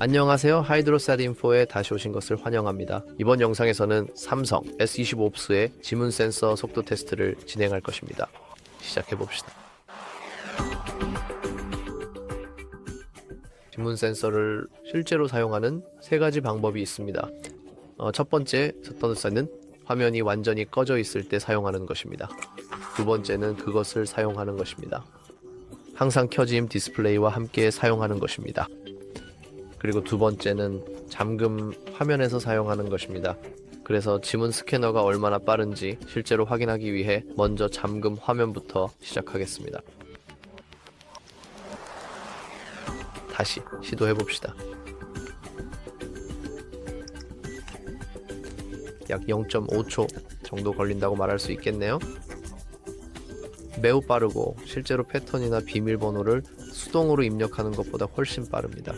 안녕하세요. 하이드로셋 인포에 다시 오신 것을 환영합니다. 이번 영상에서는 삼성 S25 옵스의 지문 센서 속도 테스트를 진행할 것입니다. 시작해 봅시다. 지문 센서를 실제로 사용하는 세 가지 방법이 있습니다. 어, 첫 번째 서터드사는 화면이 완전히 꺼져 있을 때 사용하는 것입니다. 두 번째는 그것을 사용하는 것입니다. 항상 켜짐 디스플레이와 함께 사용하는 것입니다. 그리고 두 번째는 잠금 화면에서 사용하는 것입니다. 그래서 지문 스캐너가 얼마나 빠른지 실제로 확인하기 위해 먼저 잠금 화면부터 시작하겠습니다. 다시 시도해 봅시다. 약 0.5초 정도 걸린다고 말할 수 있겠네요. 매우 빠르고 실제로 패턴이나 비밀번호를 수동으로 입력하는 것보다 훨씬 빠릅니다.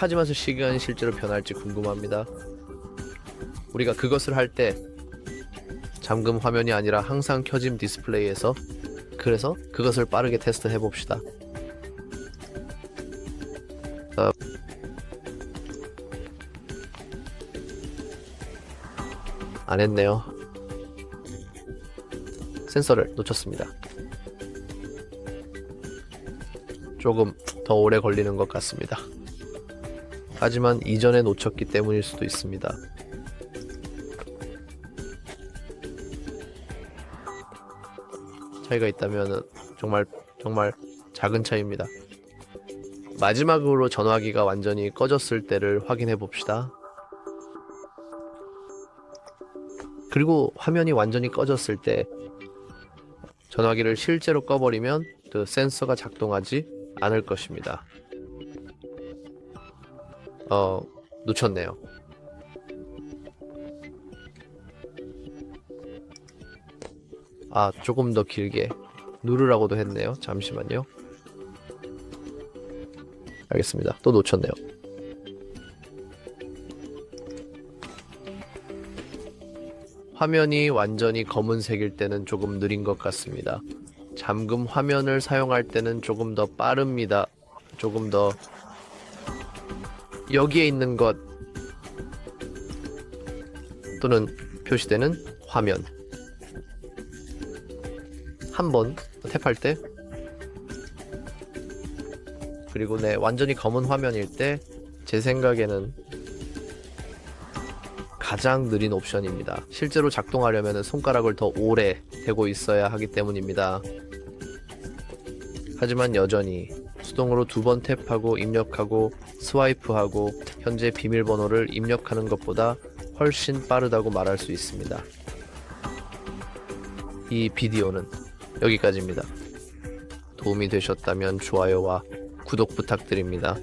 하지만 그 시간이 실제로 변할지 궁금합니다. 우리가 그것을 할 때 잠금 화면이 아니라 항상 켜짐 디스플레이에서 그래서 그것을 빠르게 테스트 해 봅시다. 어, 안 했네요. 센서를 놓쳤습니다. 조금 더 오래 걸리는 것 같습니다. 하지만 이전에 놓쳤기 때문일 수도 있습니다. 차이가 있다면 정말 정말 작은 차이입니다. 마지막으로 전화기가 완전히 꺼졌을 때를 확인해 봅시다. 그리고 화면이 완전히 꺼졌을 때 전화기를 실제로 꺼버리면 그 센서가 작동하지 않을 것입니다. 어, 놓쳤네요. 아, 조금 더 길게 누르라고도 했네요. 잠시만요. 알겠습니다. 또 놓쳤네요. 화면이 완전히 검은색일 때는 조금 느린 것 같습니다. 잠금 화면을 사용할 때는 조금 더 빠릅니다. 조금 더 여기에 있는 것 또는 표시되는 화면 한 번 탭할 때 그리고 네 완전히 검은 화면일 때 제 생각에는 가장 느린 옵션입니다. 실제로 작동하려면 손가락을 더 오래 대고 있어야 하기 때문입니다. 하지만 여전히 수동으로 두 번 탭하고 입력하고 스와이프하고 현재 비밀번호를 입력하는 것보다 훨씬 빠르다고 말할 수 있습니다. 이 비디오는 여기까지입니다. 도움이 되셨다면 좋아요와 구독 부탁드립니다.